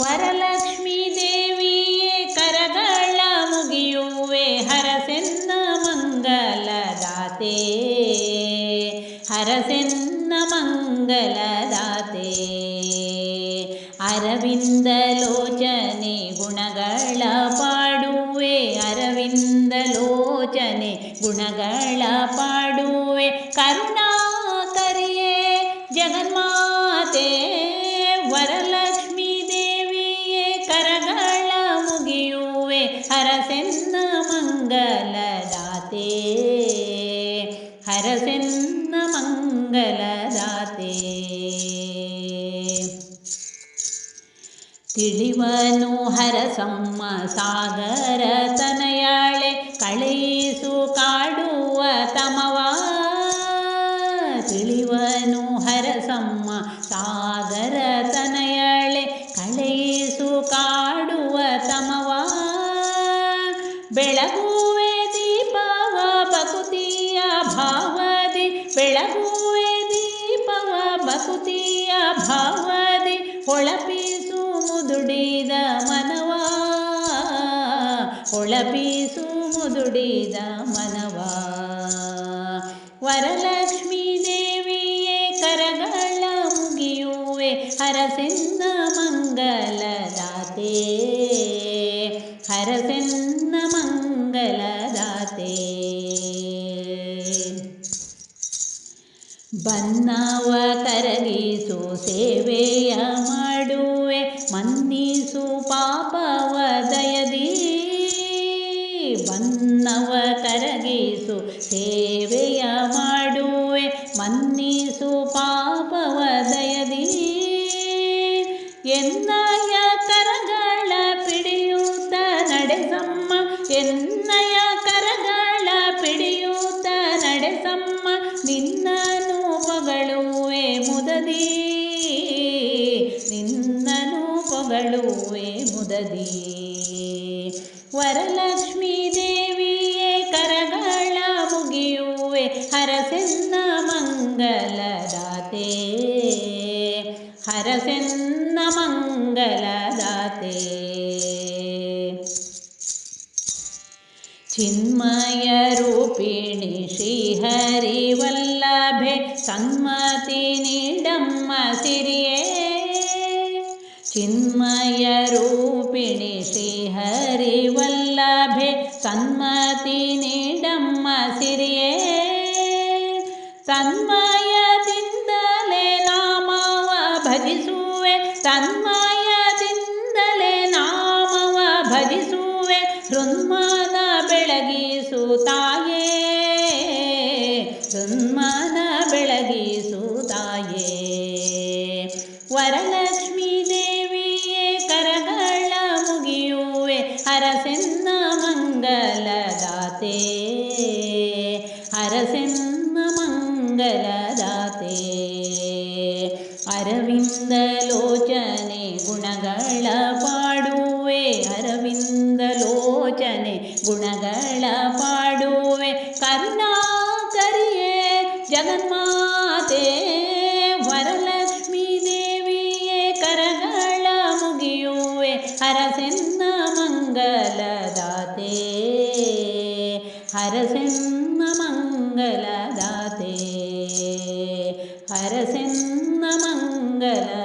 ವರಲಕ್ಷ್ಮೀ ದೇವಿಯೇ, ಕರಗಳ ಮುಗಿಯುವೆ, ಹರಸೆನ್ನ ಮಂಗಲದಾತೆ ಹರಸೆನ್ನ ಮಂಗಲದಾತೆ ಅರವಿಂದ ಲೋಚನೆ ಗುಣಗಳ ಪಾಡುವೆ, ಅರವಿಂದ ಲೋಚನೆ ಗುಣಗಳ ಪಾಡುವೆ. ಕರುಣಾಕರಿಯೇ ಜಗನ್ಮಾತೆ ಹರಸೆನ್ನ ಮಂಗಲದಾತೆ. ತಿಳಿವನು ಹರಸಮ್ಮ ಸಾಗರ ತನಯಾಳೆ ಕಳೇಸು ಕಾಡುವ ತಮವ. ತಿಳಿವನು ಹರಸಮ್ಮ ಸಾಗರ ತನಯಾಳೆ ಕಳೇಸು ಕಾಡುವ ತಮವ. ಬೆಳಗುವೆ ಬೆಳಗುವೆ ದೀಪವ ಬಕುತಿಯ ಭಾವದಿ ಹೊಳಪಿಸು ಮುದುಡಿದ ಮನವ. ಹೊಳಪಿಸು ಮುದುಡಿದ ಮನವ. ವರಲಕ್ಷ್ಮೀ ದೇವಿಯೇ ಕರಗಳ ಮುಗಿಯುವೆ ಹರಸೆನ್ನ ಮಂಗಲದಾತೆ. ಹರಸೆನ್ನ ಬನ್ನವ ಕರಗಿಸು ಸೇವೆಯ ಮಾಡುವೆ, ಮನ್ನಿಸು ಪಾಪವ ದಯದಿ. ಬನ್ನವ ಕರಗಿಸು ಸೇವೆಯ ಮಾಡುವೆ, ಮನ್ನಿಸು ಪಾಪವ ದಯದಿ. ಎನ್ನಯ ಕರಗಳ ಪಿಡಿಯುತ್ತ ನಡೆಸಮ್ಮ ಎನ್ನಯ ಮುದದಿ ವರಲಕ್ಷ್ಮೀ ದೇವಿಯೇ, ಕರಗಳ ಮುಗಿಯುವೆ, ಹರಸೆನ್ನ ಮಂಗಲದಾತೆ. ಹರಸೆನ್ನ ಮಂಗಲದಾತೆ. ಚಿನ್ಮಯ ರೂಪಿಣಿ ಶ್ರೀಹರಿವಲ್ಲಭೆ, ಸನ್ಮತಿ ನೀಡಮ್ಮ ಸಿರಿಯೇ. ಚಿನ್ಮಯ ರೂಪಿಣಿ ಶ್ರೀಹರಿವಲ್ಲಭೆ ಸನ್ಮತಿ ನೀಡಮ್ಮ ಸಿರಿಯೇ. ತನ್ಮಯದಿಂದಲೇ ನಾಮವ ಭಜಿಸುವೆ, ತನ್ಮಯದಿಂದಲೇ ನಾಮವ ಭಜಿಸುವೆ, ಹೃನ್ಮನ ಬೆಳಗಿಸು ತಾಯೇ. ಹೃನ್ಮನ ಬೆಳಗಿಸು ತಾಯೇ. ವರಲಕ್ಷ್ಮೀ മംഗളദാത്തേ ഹരസെന്ന മംഗളദാത്തേ അരവിന്ദലോചനെ ഗുണಗಳ പാടുവേ അരവിന്ദലോചനെ ഗുണಗಳ പാടുവേ കരുണാകരിയേ ജഗന്മാതേ ഹരസെന്ന മംഗലദാതേ മംഗല